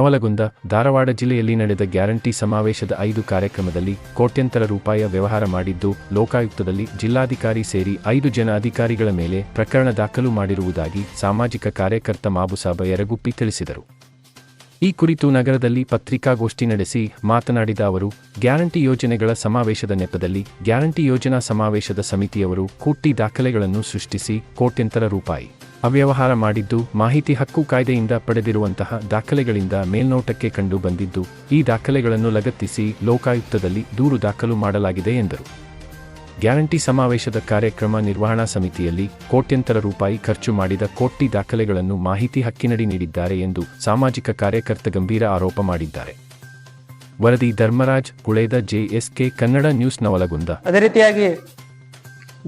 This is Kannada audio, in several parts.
ನವಲಗುಂದ, ಧಾರವಾಡ ಜಿಲ್ಲೆಯಲ್ಲಿ ನಡೆದ ಗ್ಯಾರಂಟಿ ಸಮಾವೇಶದ ಐದು ಕಾರ್ಯಕ್ರಮದಲ್ಲಿ ಕೋಟ್ಯಂತರ ರೂಪಾಯಿ ವ್ಯವಹಾರ ಮಾಡಿದ್ದು, ಲೋಕಾಯುಕ್ತದಲ್ಲಿ ಜಿಲ್ಲಾಧಿಕಾರಿ ಸೇರಿ ಐದು ಜನ ಅಧಿಕಾರಿಗಳ ಮೇಲೆ ಪ್ರಕರಣ ದಾಖಲು ಮಾಡಿರುವುದಾಗಿ ಸಾಮಾಜಿಕ ಕಾರ್ಯಕರ್ತ ಮಾಬುಸಾಬ ಯರಗುಪ್ಪಿ ತಿಳಿಸಿದರು. ಈ ಕುರಿತು ನಗರದಲ್ಲಿ ಪತ್ರಿಕಾಗೋಷ್ಠಿ ನಡೆಸಿ ಮಾತನಾಡಿದ ಅವರು, ಗ್ಯಾರಂಟಿ ಯೋಜನೆಗಳ ಸಮಾವೇಶದ ನೆಪದಲ್ಲಿ ಗ್ಯಾರಂಟಿ ಯೋಜನಾ ಸಮಾವೇಶದ ಸಮಿತಿಯವರು ಕೂಟಿ ದಾಖಲೆಗಳನ್ನು ಸೃಷ್ಟಿಸಿ ಕೋಟ್ಯಂತರ ರೂಪಾಯಿ ಅವ್ಯವಹಾರ ಮಾಡಿದ್ದು, ಮಾಹಿತಿ ಹಕ್ಕು ಕಾಯ್ದೆಯಿಂದ ಪಡೆದಿರುವಂತಹ ದಾಖಲೆಗಳಿಂದ ಮೇಲ್ನೋಟಕ್ಕೆ ಕಂಡು ಬಂದಿದ್ದು, ಈ ದಾಖಲೆಗಳನ್ನು ಲಗತ್ತಿಸಿ ಲೋಕಾಯುಕ್ತದಲ್ಲಿ ದೂರು ದಾಖಲು ಮಾಡಲಾಗಿದೆ ಎಂದರು. ಗ್ಯಾರಂಟಿ ಸಮಾವೇಶದ ಕಾರ್ಯಕ್ರಮ ನಿರ್ವಹಣಾ ಸಮಿತಿಯಲ್ಲಿ ಕೋಟ್ಯಂತರ ರೂಪಾಯಿ ಖರ್ಚು ಮಾಡಿದ ಕೋಟಿ ದಾಖಲೆಗಳನ್ನು ಮಾಹಿತಿ ಹಕ್ಕಿನಡಿ ನೀಡಿದ್ದಾರೆ ಎಂದು ಸಾಮಾಜಿಕ ಕಾರ್ಯಕರ್ತ ಗಂಭೀರ ಆರೋಪ ಮಾಡಿದ್ದಾರೆ. ವರದಿ ಧರ್ಮರಾಜ್, ಕುಳೇದ ಜೆಎಸ್ಕೆ ಕನ್ನಡ ನ್ಯೂಸ್ ನವಲಗುಂದ. ಅದೇ ರೀತಿಯಾಗಿ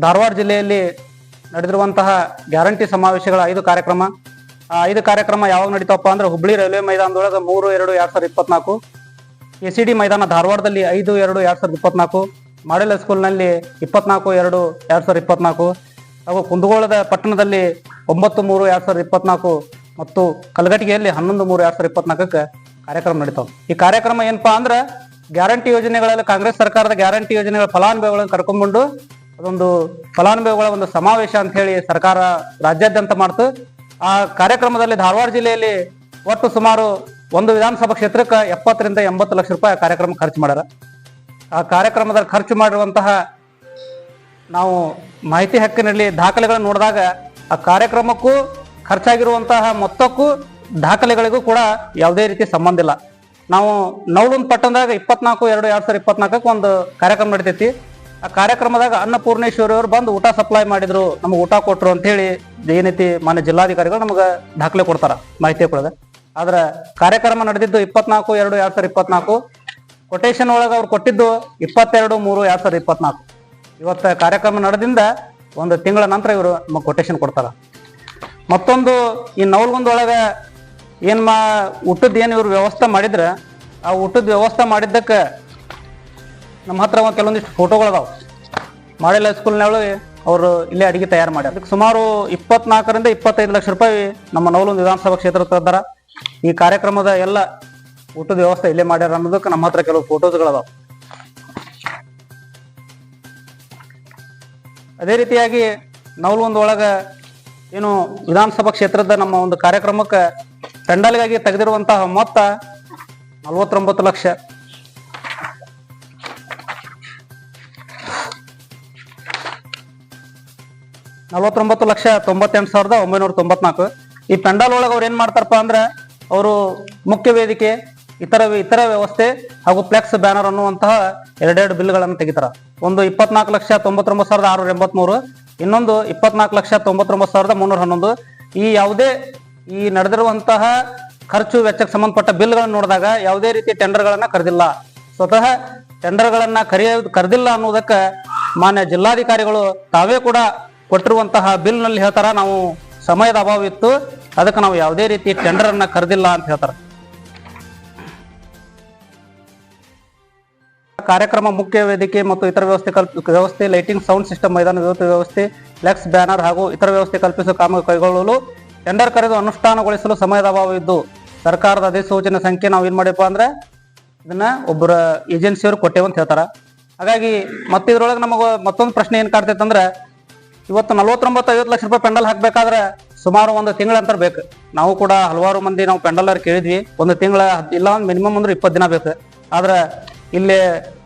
ಧಾರವಾಡ ಜಿಲ್ಲೆಯಲ್ಲಿ ನಡೆದಿರುವಂತಹ ಗ್ಯಾರಂಟಿ ಸಮಾವೇಶಗಳ ಐದು ಕಾರ್ಯಕ್ರಮ. ಆ ಐದು ಕಾರ್ಯಕ್ರಮ ಯಾವಾಗ ನಡೀತಪ್ಪ ಅಂದ್ರೆ ಹುಬ್ಳಿ ರೈಲ್ವೆ ಮೈದಾನದೊಳಗೆ ಮೂರು, ಎರಡು, ಎರಡ್ ಸಾವಿರದ ಇಪ್ಪತ್ನಾಲ್ಕು. ಎ ಸಿ ಡಿ ಮೈದಾನ ಧಾರವಾಡದಲ್ಲಿ ಐದು, ಎರಡು, ಎರಡ್ ಸಾವಿರದ ಇಪ್ಪತ್ನಾಲ್ಕು. ಮಾಡೆಲ್ ಸ್ಕೂಲ್ನಲ್ಲಿ ಇಪ್ಪತ್ನಾಲ್ಕು, ಎರಡು, ಎರಡ್ ಸಾವಿರದ ಇಪ್ಪತ್ನಾಲ್ಕು. ಹಾಗೂ ಕುಂದಗೋಳದ ಪಟ್ಟಣದಲ್ಲಿ ಒಂಬತ್ತು, ಮೂರು, ಎರಡ್ ಸಾವಿರದ ಇಪ್ಪತ್ನಾಲ್ಕು. ಮತ್ತು ಕಲಘಟಗಿಯಲ್ಲಿ ಹನ್ನೊಂದು, ಮೂರು, ಎರಡ್ ಸಾವಿರದ ಇಪ್ಪತ್ನಾಲ್ಕಕ್ಕೆ ಕಾರ್ಯಕ್ರಮ ನಡೀತಾವ. ಈ ಕಾರ್ಯಕ್ರಮ ಏನಪ್ಪಾ ಅಂದ್ರೆ ಗ್ಯಾರಂಟಿ ಯೋಜನೆಗಳಲ್ಲಿ ಕಾಂಗ್ರೆಸ್ ಸರ್ಕಾರದ ಗ್ಯಾರಂಟಿ ಯೋಜನೆಗಳ ಫಲಾನುಭವಿಗಳನ್ನು ಕರ್ಕೊಂಡ್ಬಂದು ಅದೊಂದು ಫಲಾನುಭವಿಗಳ ಒಂದು ಸಮಾವೇಶ ಅಂತ ಹೇಳಿ ಸರ್ಕಾರ ರಾಜ್ಯಾದ್ಯಂತ ಮಾಡ್ತು. ಆ ಕಾರ್ಯಕ್ರಮದಲ್ಲಿ ಧಾರವಾಡ ಜಿಲ್ಲೆಯಲ್ಲಿ ಒಟ್ಟು ಸುಮಾರು ಒಂದು ವಿಧಾನಸಭಾ ಕ್ಷೇತ್ರಕ್ಕೆ ಎಪ್ಪತ್ತರಿಂದ ಎಂಬತ್ತು ಲಕ್ಷ ರೂಪಾಯಿ ಕಾರ್ಯಕ್ರಮ ಖರ್ಚು ಮಾಡ್ಯಾರ. ಆ ಕಾರ್ಯಕ್ರಮದಲ್ಲಿ ಖರ್ಚು ಮಾಡಿರುವಂತಹ ನಾವು ಮಾಹಿತಿ ಹಕ್ಕಿನಲ್ಲಿ ದಾಖಲೆಗಳನ್ನು ನೋಡಿದಾಗ ಆ ಕಾರ್ಯಕ್ರಮಕ್ಕೂ ಖರ್ಚಾಗಿರುವಂತಹ ಮೊತ್ತಕ್ಕೂ ದಾಖಲೆಗಳಿಗೂ ಕೂಡ ಯಾವುದೇ ರೀತಿ ಸಂಬಂಧ ಇಲ್ಲ. ನಾವು ನವಲುಂದ್ ಪಟ್ಟಣದಾಗ ಇಪ್ಪತ್ನಾಲ್ಕು, ಎರಡು ಎರಡು ಸಾವಿರದ ಇಪ್ಪತ್ನಾಲ್ಕಕ್ಕೆ ಒಂದು ಕಾರ್ಯಕ್ರಮ ನಡಿತೈತಿ. ಆ ಕಾರ್ಯಕ್ರಮದಾಗ ಅನ್ನಪೂರ್ಣೇಶ್ವರಿ ಅವರು ಬಂದು ಊಟ ಸಪ್ಲೈ ಮಾಡಿದ್ರು. ನಮಗೆ ಊಟ ಕೊಟ್ರು ಅಂತ ಹೇಳಿ ಏನೈತಿ ಮಾನ್ಯ ಜಿಲ್ಲಾಧಿಕಾರಿಗಳು ನಮಗೆ ದಾಖಲೆ ಕೊಡ್ತಾರ. ಮಾಹಿತಿ ಕೊಡದ. ಆದ್ರೆ ಕಾರ್ಯಕ್ರಮ ನಡೆದಿದ್ದು ಇಪ್ಪತ್ನಾಲ್ಕು ಎರಡು, ಎರಡ್ ಸಾವಿರದ ಇಪ್ಪತ್ನಾಲ್ಕು ಕೊಟೇಶನ್ ಒಳಗೆ ಅವ್ರು ಕೊಟ್ಟಿದ್ದು ಇಪ್ಪತ್ತೆರಡು, ಮೂರು, ಎರಡ್ ಸಾವಿರದ ಇಪ್ಪತ್ನಾಲ್ಕು ಇವತ್ತು ಕಾರ್ಯಕ್ರಮ ನಡೆದಿಂದ ಒಂದು ತಿಂಗಳ ನಂತರ ಇವರು ನಮಗೆ ಕೊಟೇಶನ್ ಕೊಡ್ತಾರ. ಮತ್ತೊಂದು ಈ ನವಲ್ಗುಂದೊಳಗೆ ಏನು ಮಾ, ಊಟದ ಏನು ಇವ್ರು ವ್ಯವಸ್ಥೆ ಮಾಡಿದ್ರ, ಆ ಊಟದ ವ್ಯವಸ್ಥೆ ಮಾಡಿದ್ದಕ್ಕೆ ನಮ್ಮ ಹತ್ರ ಒಂದು ಕೆಲವೊಂದಿಷ್ಟು ಫೋಟೋಗಳು ಅದಾವ. ಮಾಡೆಲ್ ಹೈಸ್ಕೂಲ್ನೊಳಗೆ ಅವರು ಇಲ್ಲೇ ಅಡಿಗೆ ತಯಾರು ಮಾಡ್ಯಾರ. ಅದಕ್ಕೆ ಸುಮಾರು ಇಪ್ಪತ್ನಾಲ್ಕರಿಂದ ಇಪ್ಪತ್ತೈದು ಲಕ್ಷ ರೂಪಾಯಿ ನಮ್ಮ ನವಲುಂದ ವಿಧಾನಸಭಾ ಕ್ಷೇತ್ರ ತಂದಾರ ಈ ಕಾರ್ಯಕ್ರಮದ ಎಲ್ಲ ಊಟದ ವ್ಯವಸ್ಥೆ ಇಲ್ಲೇ ಮಾಡ್ಯಾರ ಅನ್ನೋದಕ್ಕೆ ನಮ್ಮ ಹತ್ರ ಕೆಲವು ಫೋಟೋಸ್ಗಳದಾವ ಅದೇ ರೀತಿಯಾಗಿ ನವಲುಂದ ಒಳಗ ಏನು ವಿಧಾನಸಭಾ ಕ್ಷೇತ್ರದ ನಮ್ಮ ಒಂದು ಕಾರ್ಯಕ್ರಮಕ್ಕೆ ಟಂಡಲ್ಗಾಗಿ ತೆಗೆದಿರುವಂತಹ ಮೊತ್ತ ನಲವತ್ತೊಂಬತ್ತು ಲಕ್ಷ. ನಲವತ್ತೊಂಬತ್ತು ಲಕ್ಷ ತೊಂಬತ್ತೆಂಟು ಸಾವಿರದ ಒಂಬೈನೂರ ತೊಂಬತ್ನಾಲ್ಕು. ಈ ಪೆಂಡಾಲ್ ಒಳಗೆ ಅವ್ರು ಏನು ಮಾಡ್ತಾರಪ್ಪ ಅಂದ್ರೆ ಅವರು ಮುಖ್ಯ ವೇದಿಕೆ, ಇತರ ಇತರ ವ್ಯವಸ್ಥೆ ಹಾಗೂ ಫ್ಲೆಕ್ಸ್ ಬ್ಯಾನರ್ ಅನ್ನುವಂತಹ ಎರಡೆರಡು ಬಿಲ್ಗಳನ್ನು ತೆಗಿತಾರ. ಒಂದು ಇಪ್ಪತ್ನಾಲ್ಕು ಲಕ್ಷ ತೊಂಬತ್ತೊಂಬತ್ತು ಸಾವಿರದ ಆರುನೂರ ಎಂಬತ್ಮೂರು, ಇನ್ನೊಂದು ಇಪ್ಪತ್ನಾಲ್ಕು ಲಕ್ಷ ತೊಂಬತ್ತೊಂಬತ್ತು ಸಾವಿರದ ಮುನ್ನೂರ ಹನ್ನೊಂದು. ಈ ಯಾವುದೇ ಈ ನಡೆದಿರುವಂತಹ ಖರ್ಚು ವೆಚ್ಚಕ್ಕೆ ಸಂಬಂಧಪಟ್ಟ ಬಿಲ್ಗಳನ್ನು ನೋಡಿದಾಗ ಯಾವುದೇ ರೀತಿ ಟೆಂಡರ್ಗಳನ್ನು ಕರೆದಿಲ್ಲ. ಸ್ವತಃ ಟೆಂಡರ್ಗಳನ್ನು ಕರೆಯ ಕರೆದಿಲ್ಲ ಅನ್ನೋದಕ್ಕೆ ಮಾನ್ಯ ಜಿಲ್ಲಾಧಿಕಾರಿಗಳು ತಾವೇ ಕೂಡ ಕೊಟ್ಟಿರುವಂತಹ ಬಿಲ್ನಲ್ಲಿ ಹೇಳ್ತಾರ, ನಾವು ಸಮಯದ ಅಭಾವ ಇತ್ತು, ಅದಕ್ಕೆ ನಾವು ಯಾವುದೇ ರೀತಿ ಟೆಂಡರ್ ಅನ್ನ ಕರೆದಿಲ್ಲ ಅಂತ ಹೇಳ್ತಾರೆ. ಕಾರ್ಯಕ್ರಮ ಮುಖ್ಯ ವೇದಿಕೆ ಮತ್ತು ಇತರ ವ್ಯವಸ್ಥೆ ಕಲ್ಪ ವ್ಯವಸ್ಥೆ ಲೈಟಿಂಗ್ ಸೌಂಡ್ ಸಿಸ್ಟಮ್ ಮೈದಾನ ವ್ಯವಸ್ಥೆ ವ್ಯವಸ್ಥೆ ಫ್ಲೆಕ್ಸ್ ಬ್ಯಾನರ್ ಹಾಗೂ ಇತರ ವ್ಯವಸ್ಥೆ ಕಲ್ಪಿಸುವ ಕಾಮ ಕೈಗೊಳ್ಳಲು ಟೆಂಡರ್ ಕರೆದು ಅನುಷ್ಠಾನಗೊಳಿಸಲು ಸಮಯದ ಅಭಾವ ಇದ್ದು, ಸರ್ಕಾರದ ಅಧಿಸೂಚನೆ ಸಂಖ್ಯೆ ನಾವು ಏನ್ ಮಾಡಿಪ್ಪ ಅಂದ್ರೆ, ಇದನ್ನ ಒಬ್ಬರ ಏಜೆನ್ಸಿಯವರು ಕೊಟ್ಟೇವಂತ ಹೇಳ್ತಾರ. ಹಾಗಾಗಿ ಮತ್ತೆ ಇದ್ರೊಳಗೆ ನಮಗ ಮತ್ತೊಂದು ಪ್ರಶ್ನೆ ಏನ್ ಕಾಡ್ತೈತೆ ಅಂದ್ರೆ ಇವತ್ತು ನಲವತ್ತೊಂಬತ್ತು ಐವತ್ತು ಲಕ್ಷ ರೂಪಾಯಿ ಪೆಂಡಲ್ ಹಾಕಬೇಕಾದ್ರೆ ಸುಮಾರು ಒಂದು ತಿಂಗಳ ಅಂತರ ಬೇಕು. ನಾವು ಕೂಡ ಹಲವಾರು ಮಂದಿ ನಾವು ಪೆಂಡಲ್ ಕೇಳಿದ್ವಿ. ಒಂದು ತಿಂಗಳ ಇಲ್ಲ ಒಂದು ಮಿನಿಮಮ್ ಅಂದ್ರೆ ಇಪ್ಪತ್ತು ದಿನ ಬೇಕು. ಆದ್ರೆ ಇಲ್ಲಿ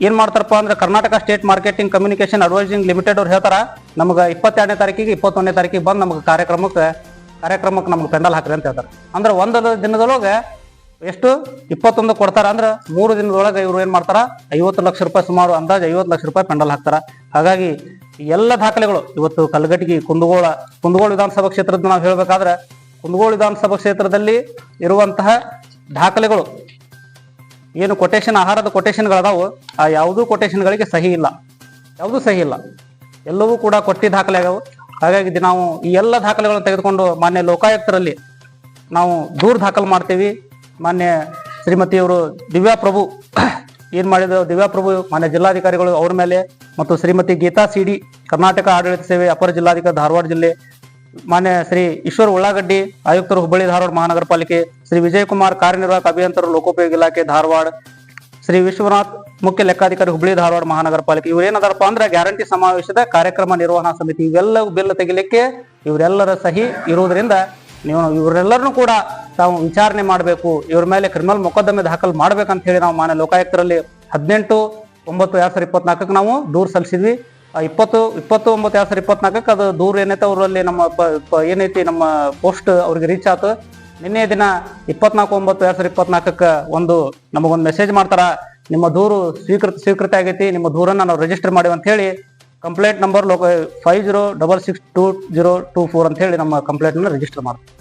ಏನ್ ಮಾಡ್ತಾರಪ್ಪ ಅಂದ್ರೆ Karnataka state marketing communication advising limited ಅವ್ರು ಹೇಳ್ತಾರ, ನಮ್ಗೆ ಇಪ್ಪತ್ತೆರಡನೇ ತಾರೀಕಿಗೆ ಇಪ್ಪತ್ತೊಂದನೇ ತಾರೀಕಿಗೆ ಬಂದು ನಮ್ಗೆ ಕಾರ್ಯಕ್ರಮಕ್ಕೆ ಕಾರ್ಯಕ್ರಮಕ್ಕೆ ನಮ್ಗೆ ಪೆಂಡಲ್ ಹಾಕ್ರಿ ಅಂತ ಹೇಳ್ತಾರೆ. ಅಂದ್ರೆ ಒಂದು ದಿನದೊಳಗೆ ಎಷ್ಟು? ಇಪ್ಪತ್ತೊಂದು ಕೊಡ್ತಾರ ಅಂದ್ರೆ ಮೂರು ದಿನದೊಳಗೆ ಇವ್ರು ಏನ್ ಮಾಡ್ತಾರ? ಐವತ್ತು ಲಕ್ಷ ರೂಪಾಯಿ ಸುಮಾರು ಅಂದಾಜು ಐವತ್ತು ಲಕ್ಷ ರೂಪಾಯಿ ಪೆಂಡಲ್ ಹಾಕ್ತಾರ. ಹಾಗಾಗಿ ಎಲ್ಲ ದಾಖಲೆಗಳು. ಇವತ್ತು ಕಲ್ಗಟ್ಟಿಗೆ ಕುಂದಗೋಳ ಕುಂದಗೋಳ ವಿಧಾನಸಭಾ ಕ್ಷೇತ್ರದ ನಾವು ಹೇಳಬೇಕಾದ್ರೆ ಕುಂದಗೋಳ ವಿಧಾನಸಭಾ ಕ್ಷೇತ್ರದಲ್ಲಿ ಇರುವಂತಹ ದಾಖಲೆಗಳು ಏನು ಕೊಟೇಶನ್ ಆಹಾರದ ಕೊಟೇಶನ್ಗಳದಾವು ಆ ಯಾವುದೂ ಕೊಟೇಶನ್ಗಳಿಗೆ ಸಹಿ ಇಲ್ಲ. ಯಾವುದೂ ಸಹಿ ಇಲ್ಲ. ಎಲ್ಲವೂ ಕೂಡ ಕೊಟ್ಟಿ ದಾಖಲೆ ಆಗವು. ಹಾಗಾಗಿ ನಾವು ಈ ಎಲ್ಲ ದಾಖಲೆಗಳನ್ನು ತೆಗೆದುಕೊಂಡು ಮಾನ್ಯ ಲೋಕಾಯುಕ್ತರಲ್ಲಿ ನಾವು ದೂರು ದಾಖಲು ಮಾಡ್ತೀವಿ. ಮಾನ್ಯ ಶ್ರೀಮತಿಯವರು ದಿವ್ಯಾ ಪ್ರಭು ಏನು ಮಾಡಿದ್ರು ದಿವ್ಯಾಪ್ರಭು, ಮಾನ್ಯ ಜಿಲ್ಲಾಧಿಕಾರಿಗಳು ಅವ್ರ ಮೇಲೆ ಮತ್ತು ಶ್ರೀಮತಿ ಗೀತಾ ಸಿಡಿ, ಕರ್ನಾಟಕ ಆಡಳಿತ ಸೇವೆ, ಅಪರ ಜಿಲ್ಲಾಧಿಕಾರಿ, ಧಾರವಾಡ ಜಿಲ್ಲೆ, ಮಾನ್ಯ ಶ್ರೀ ಈಶ್ವರ್ ಉಳ್ಳಾಗಡ್ಡಿ, ಆಯುಕ್ತರು ಹುಬ್ಬಳ್ಳಿ, ಧಾರವಾಡ ಮಹಾನಗರ ಪಾಲಿಕೆ ಶ್ರೀ ವಿಜಯಕುಮಾರ್ ಕಾರ್ಯನಿರ್ವಾಹಕ ಅಭಿಯಂತರು ಲೋಕೋಪಯೋಗಿ ಇಲಾಖೆ, ಧಾರವಾಡ, ಶ್ರೀ ವಿಶ್ವನಾಥ್ ಮುಖ್ಯ ಲೆಕ್ಕಾಧಿಕಾರಿ, ಹುಬ್ಬಳ್ಳಿ, ಧಾರವಾಡ ಮಹಾನಗರ ಪಾಲಿಕೆ ಅಂದ್ರೆ ಗ್ಯಾರಂಟಿ ಸಮಾವೇಶದ ಕಾರ್ಯಕ್ರಮ ನಿರ್ವಹಣಾ ಸಮಿತಿ ಇವೆಲ್ಲ ಬಿಲ್ ತೆಗಿಲಿಕ್ಕೆ ಇವರೆಲ್ಲರ ಸಹಿ ಇರುವುದರಿಂದ ನೀವು ಇವರೆಲ್ಲರನ್ನೂ ಕೂಡ ತಾವು ವಿಚಾರಣೆ ಮಾಡಬೇಕು. ಇವ್ರ ಮೇಲೆ ಕ್ರಿಮಿನಲ್ ಮೊಕದ್ದಮೆ ದಾಖಲು ಮಾಡ್ಬೇಕಂತ ಹೇಳಿ ನಾವು ಮಾನ್ಯ ಲೋಕಾಯುಕ್ತರಲ್ಲಿ ಹದಿನೆಂಟು ಒಂಬತ್ತು, ಎರಡು ಸಾವಿರದ ಇಪ್ಪತ್ನಾಲ್ಕಕ್ಕೆ ನಾವು ದೂರು ಸಲ್ಲಿಸಿದ್ವಿ. ಇಪ್ಪತ್ತು ಇಪ್ಪತ್ತು, ಒಂಬತ್ತು, ಎರಡು ಸಾವಿರ ಇಪ್ಪತ್ನಾಲ್ಕಕ್ಕೆ ಅದು ದೂರ ಏನೈತೆ ಅವರಲ್ಲಿ ನಮ್ಮ ಏನೈತಿ ನಮ್ಮ ಪೋಸ್ಟ್ ಅವ್ರಿಗೆ ರೀಚ್ ಆಯ್ತು ನಿನ್ನೆ ದಿನ ಇಪ್ಪತ್ನಾಲ್ಕು, ಒಂಬತ್ತು, ಎರಡು ಸಾವಿರದ ಇಪ್ಪತ್ನಾಲ್ಕಕ್ಕೆ ಒಂದು ನಮಗೊಂದು ಮೆಸೇಜ್ ಮಾಡ್ತಾರ, ನಿಮ್ಮ ದೂರು ಸ್ವೀಕೃತ ಸ್ವೀಕೃತ ಆಗೈತಿ, ನಿಮ್ಮ ದೂರನ್ನ ನಾವು ರಿಜಿಸ್ಟರ್ ಮಾಡಿ ಅಂತ ಹೇಳಿ ಕಂಪ್ಲೇಂಟ್ ನಂಬರ್ ಲೋಕ five zero double six two zero two four ಅಂತ ಹೇಳಿ ನಮ್ಮ ಕಂಪ್ಲೇಂಟ್ನ ರಿಜಿಸ್ಟರ್ ಮಾಡ್ತೀವಿ.